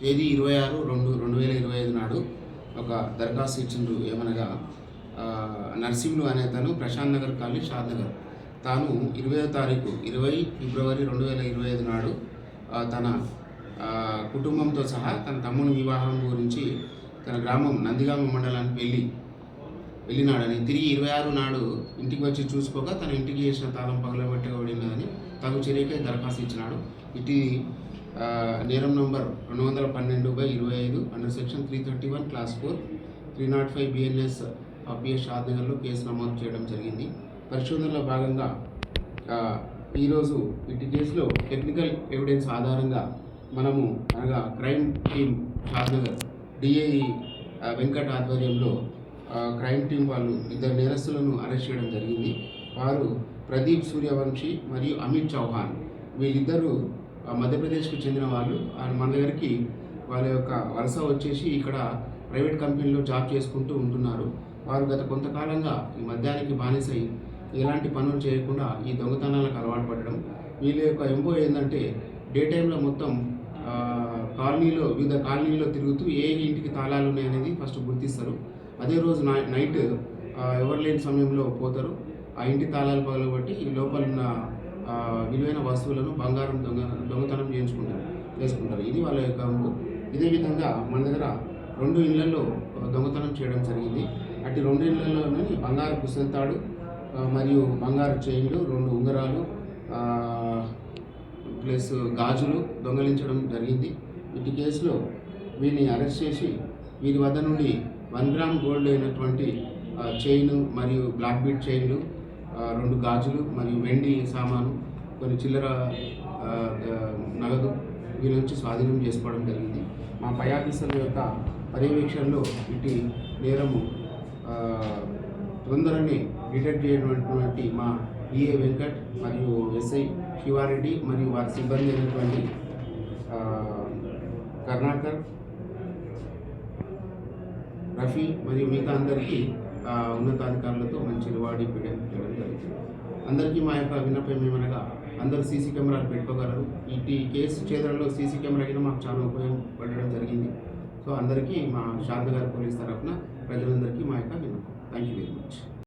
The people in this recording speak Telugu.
తేదీ ఇరవై ఆరు రెండు రెండు వేల ఇరవై ఐదు నాడు ఒక దరఖాస్తు ఇచ్చిండ్రు ఏమనగా నర్సింహుడు నర్సింహులు అనే తను ప్రశాంత్ నగర్ కాలనీ షాద్ నగర్. తాను ఇరవై తారీఖు ఇరవై ఫిబ్రవరి రెండు వేల ఇరవై ఐదు నాడు తన కుటుంబంతో సహా తన తమ్ముని వివాహం గురించి తన గ్రామం నందిగామ మండలానికి వెళ్ళి వెళ్ళినాడని తిరిగి ఇరవై ఆరు నాడు ఇంటికి వచ్చి చూసుకోగా తన ఇంటికి చేసిన తాళం పగలబెట్టబడినదని తగు చర్యకే దరఖాస్తు ఇచ్చినాడు. ఇటీ నేరం నంబర్ రెండు వందల పన్నెండు బై ఇరవై ఐదు under section three thirty one class four three not five BNS PS షాద్నగర్లో case నమోదు చేయడం జరిగింది. పరిశోధనలో భాగంగా ఈరోజు ఇటు కేసులో టెక్నికల్ ఎవిడెన్స్ ఆధారంగా మనము అనగా crime team Shadnagar DI Venkat ఆధ్వర్యంలో క్రైమ్ టీం వాళ్ళు ఇద్దరు నేరస్తులను అరెస్ట్ చేయడం జరిగింది. వారు ప్రదీప్ సూర్యవంశీ మరియు అమిత్ చౌహాన్. వీళ్ళిద్దరూ మధ్యప్రదేశ్కు చెందిన వాళ్ళు. ఆ, మన దగ్గరికి వాళ్ళ యొక్క వలస వచ్చేసి ఇక్కడ ప్రైవేట్ కంపెనీలో జాబ్ చేసుకుంటూ ఉంటున్నారు. వారు గత కొంతకాలంగా ఈ మద్యానికి బానిసై ఎలాంటి పనులు చేయకుండా ఈ దొంగతనాలకు అలవాటు పడడం. వీళ్ళ యొక్క ఎంపో ఏంటంటే డే టైంలో మొత్తం కాలనీలో వివిధ కాలనీలో తిరుగుతూ ఏ ఇంటికి తాళాలు ఉన్నాయనేది ఫస్ట్ గుర్తిస్తారు. అదే రోజు నై నైట్ ఎవరు లేని సమయంలో పోతారు. ఆ ఇంటి తాళాలు పగలబట్టి లోపల ఉన్న విలువైన వస్తువులను బంగారం దొంగ దొంగతనం చేయించుకుంటారు చేసుకుంటారు. ఇది వాళ్ళ యొక్క ఇదే విధంగా మన దగ్గర రెండు ఇళ్ళలో దొంగతనం చేయడం జరిగింది. అటు రెండు ఇళ్ళలోని బంగారు పుసంతాడు మరియు బంగారు చైన్లు రెండు ఉంగరాలు ప్లస్ గాజులు దొంగలించడం జరిగింది. ఇటు కేసులో వీరిని అరెస్ట్ చేసి వీరి వద్ద నుండి వన్ గ్రామ్ గోల్డ్ అయినటువంటి చైన్ మరియు బ్లాక్ బీట్ చైన్లు రెండు గాజులు మరియు వెండి సామాను కొన్ని చిల్లర నగదు వీరి నుంచి స్వాధీనం చేసుకోవడం జరిగింది. మా పై ఆఫీసర్ల యొక్క పర్యవేక్షణలో ఇటు నేరము తొందరనే డిటెక్ట్ చేయనటువంటి మా ఈఏ వెంకట్ మరియు ఎస్ఐ శివారెడ్డి మరియు వారి సిబ్బంది అయినటువంటి కర్ణాకర్ రఫీ మరియు మిగతా అందరికీ ఉన్నతాధికారులతో మంచి రివార్డ్ ఇప్పించడం జరుగుతుంది అందరికీ మా యొక్క విన్నపం ఏమనగా అందరూ సీసీ కెమెరాలు పెట్టుకోగలరు. ఈ కేసు చేదడంలో సీసీ కెమెరా కింద మాకు చాలా ఉపయోగపడడం జరిగింది. సో అందరికీ మా శారద గారి పోలీస్ తరఫున ప్రజలందరికీ మా యొక్క విన్నపం. Thank you very much